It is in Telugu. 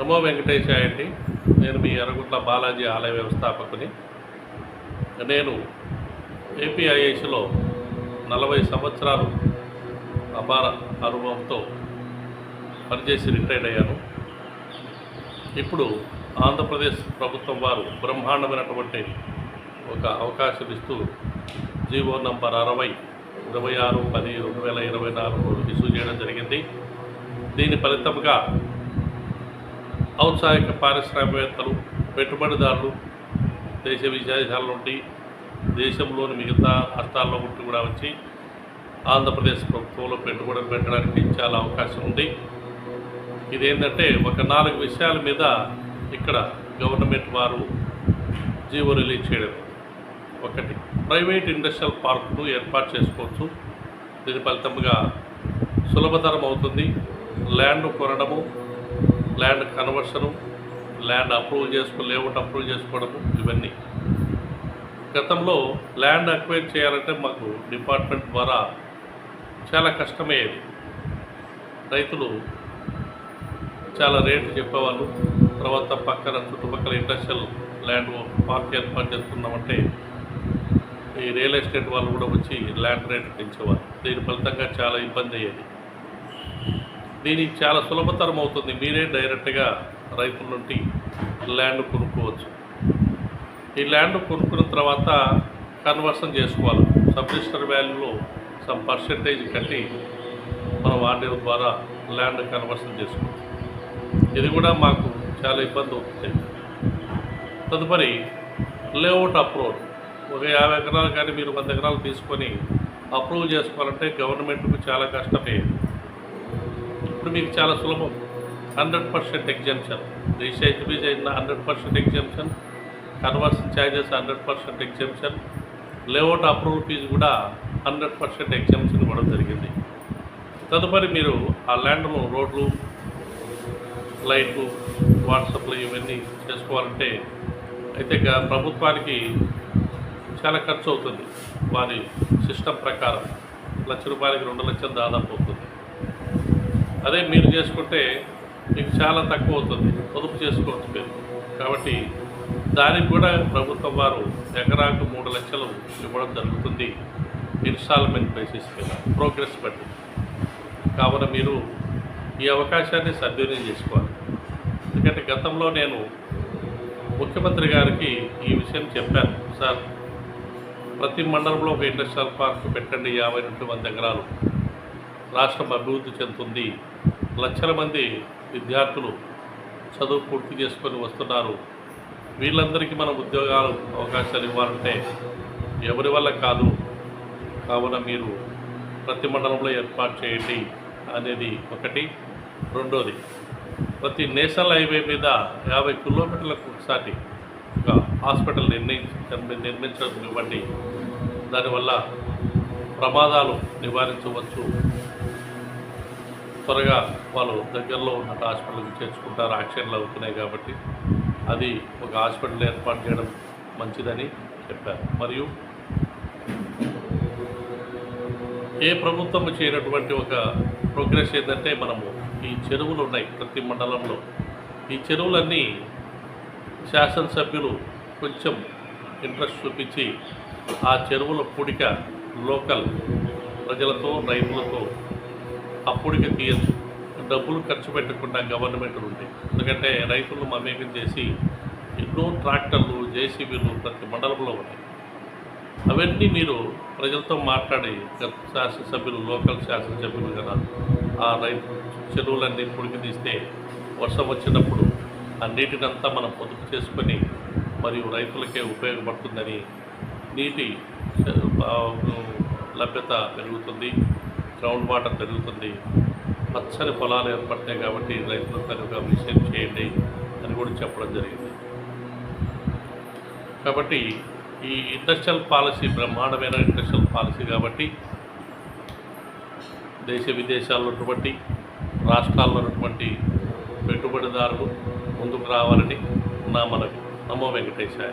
నమో వెంకటేశాయ అండి. నేను మీ ఎర్రగుట్ల బాలాజీ ఆలయ వ్యవస్థాపకుని. నేను ఏపీఐఎస్లో నలభై సంవత్సరాలు అపార అనుభవంతో పనిచేసి రిటైర్డ్ అయ్యాను. ఇప్పుడు ఆంధ్రప్రదేశ్ ప్రభుత్వం వారు బ్రహ్మాండమైనటువంటి ఒక అవకాశం ఇస్తూ జీవో నంబర్ అరవై ఇరవై ఆరు పది రెండు వేల ఇరవై నాలుగు ఇష్యూ చేయడం జరిగింది. దీని ఫలితంగా ఔత్సాహిక పారిశ్రామికవేత్తలు పెట్టుబడిదారులు దేశ విదేశాల నుండి దేశంలోని మిగతా రాష్ట్రాల్లో ఉంటూ కూడా వచ్చి ఆంధ్రప్రదేశ్ ప్రభుత్వంలో పెట్టుబడులు పెట్టడానికి చాలా అవకాశం ఉంది. ఇదేంటంటే ఒక నాలుగు విషయాల మీద ఇక్కడ గవర్నమెంట్ వారు జీవో రిలీజ్ చేయడం. ఒకటి ప్రైవేట్ ఇండస్ట్రియల్ పార్కును ఏర్పాటు చేసుకోవచ్చు. దీని ఫలితంగా సులభతరం అవుతుంది. ల్యాండ్ కొనడము ల్యాండ్ కన్వర్షను ల్యాండ్ అప్రూవ్ చేసుకో లేఅవుట్ అప్రూవ్ చేసుకోవడము ఇవన్నీ. గతంలో ల్యాండ్ అక్వైర్ చేయాలంటే మాకు డిపార్ట్మెంట్ ద్వారా చాలా కష్టమయ్యేది. రైతులు చాలా రేట్లు చెప్పేవాళ్ళు. తర్వాత పక్కన చుట్టుపక్కల ఇండస్ట్రియల్ ల్యాండ్ పార్క్ ఏర్పాటు చేస్తున్నామంటే ఈ రియల్ ఎస్టేట్ వాళ్ళు కూడా వచ్చి ల్యాండ్ రేట్ పెంచేవారు. దీని ఫలితంగా చాలా ఇబ్బంది అయ్యేది. దీనికి చాలా సులభతరం అవుతుంది. మీరే డైరెక్ట్గా రైతుల నుండి ల్యాండ్ కొనుక్కోవచ్చు. ఈ ల్యాండ్ కొనుక్కున్న తర్వాత కన్వర్షన్ చేసుకోవాలి. సబ్రిజిస్టర్ వాల్యూలో సమ్ పర్సెంటేజ్ కట్టి మనం ఆర్డీఓ ద్వారా ల్యాండ్ కన్వర్షన్ చేసుకోవచ్చు. ఇది కూడా మాకు చాలా ఇబ్బంది అవుతుంది. తదుపరి లేఅవుట్ అప్రూవ్ ఒక యాభై ఎకరాలు కానీ మీరు వంద ఎకరాలు తీసుకొని అప్రూవ్ చేసుకోవాలంటే గవర్నమెంట్కు చాలా కష్టమే. ఇప్పుడు మీకు చాలా సులభం. Hundred percent exemption. Resize fees అయిన hundred percent exemption. Conversion charges hundred percent exemption. Layout approval fee కూడా హండ్రెడ్ పర్సెంట్ ఎగ్జామ్షన్ ఇవ్వడం జరిగింది. తదుపరి మీరు ఆ ల్యాండ్ను రోడ్లు లైట్లు వాట్సాప్లు ఇవన్నీ చేసుకోవాలంటే అయితే గ- ప్రభుత్వానికి చాలా ఖర్చు అవుతుంది. వారి సిస్టమ్ ప్రకారం లక్ష రూపాయలకి రెండు లక్షలు దాదాపు అవుతుంది. అదే మీరు చేసుకుంటే మీకు చాలా తక్కువ అవుతుంది. పొదుపు చేసుకోవచ్చు మీరు. కాబట్టి దానికి కూడా ప్రభుత్వం వారు ఎకరాకు మూడు లక్షలు ఇవ్వడం జరుగుతుంది. ఇన్స్టాల్మెంట్ బేసిస్ మీద ప్రోగ్రెస్ బట్టి. కావున మీరు ఈ అవకాశాన్ని సద్వినియోగం చేసుకోవాలి. ఎందుకంటే గతంలో నేను ముఖ్యమంత్రి గారికి ఈ విషయం చెప్పాను. సార్ ప్రతి మండలంలో ఒక ఇండస్ట్రియల్ పార్క్ పెట్టండి యాభై నుండి వంద ఎకరాలు. రాష్ట్రం అభివృద్ధి చెందుతుంది. లక్షల మంది విద్యార్థులు చదువు పూర్తి చేసుకొని వస్తున్నారు. వీళ్ళందరికీ మనం ఉద్యోగాలు అవకాశాలు ఇవ్వాలంటే ఎవరి వల్ల కాదు? కావున మీరు ప్రతి మండలంలో ఏర్పాటు చేయండి అనేది ఒకటి. రెండోది ప్రతి నేషనల్ హైవే మీద యాభై కిలోమీటర్లకు ఒకసారి ఒక హాస్పిటల్ నిర్ణయించ నిర్మించడం ఇవ్వండి. దానివల్ల ప్రమాదాలు నివారించవచ్చు. త్వరగా వాళ్ళు దగ్గరలో ఉన్న హాస్పిటల్కి చేర్చుకుంటారు. యాక్సిడెంట్లు అవుతున్నాయి కాబట్టి అది ఒక హాస్పిటల్ ఏర్పాటు చేయడం మంచిదని చెప్పారు. మరియు ఏ ప్రభుత్వం చేయనటువంటి ఒక ప్రోగ్రెస్ ఏంటంటే మనము ఈ చెరువులు ఉన్నాయి ప్రతి మండలంలో. ఈ చెరువులన్నీ శాసనసభ్యులు కొంచెం ఇంట్రెస్ట్ చూపించి ఆ చెరువుల పూడిక లోకల్ ప్రజలతో రైతులతో ఆ తీయచ్చు. డబ్బులు ఖర్చు పెట్టకుండా గవర్నమెంట్ ఉంది ఎందుకంటే రైతులు మమేకం చేసి ఎన్నో ట్రాక్టర్లు జేసీబీలు ప్రతి మండలంలో ఉన్నాయి. అవన్నీ మీరు ప్రజలతో మాట్లాడి శాసనసభ్యులు లోకల్ శాసనసభ్యులు కదా ఆ రైతు చెరువులన్నీ పొడికి తీస్తే వర్షం వచ్చినప్పుడు ఆ నీటినంతా మనం పొదుపు చేసుకొని మరియు రైతులకే ఉపయోగపడుతుందని నీటి లభ్యత పెరుగుతుంది. గ్రౌండ్ వాటర్ పెరుగుతుంది. పచ్చని పొలాలు ఏర్పడతాయి కాబట్టి రైతులు కనుక విషయం చేయండి అని కూడా చెప్పడం జరిగింది. కాబట్టి ఈ ఇండస్ట్రియల్ పాలసీ బ్రహ్మాండమైన ఇండస్ట్రియల్ పాలసీ కాబట్టి దేశ విదేశాల్లో ఉన్నటువంటి రాష్ట్రాల్లో ఉన్నటువంటి పెట్టుబడిదారులు ముందుకు రావాలని నా మనకు నమో వెంకటేశాయ.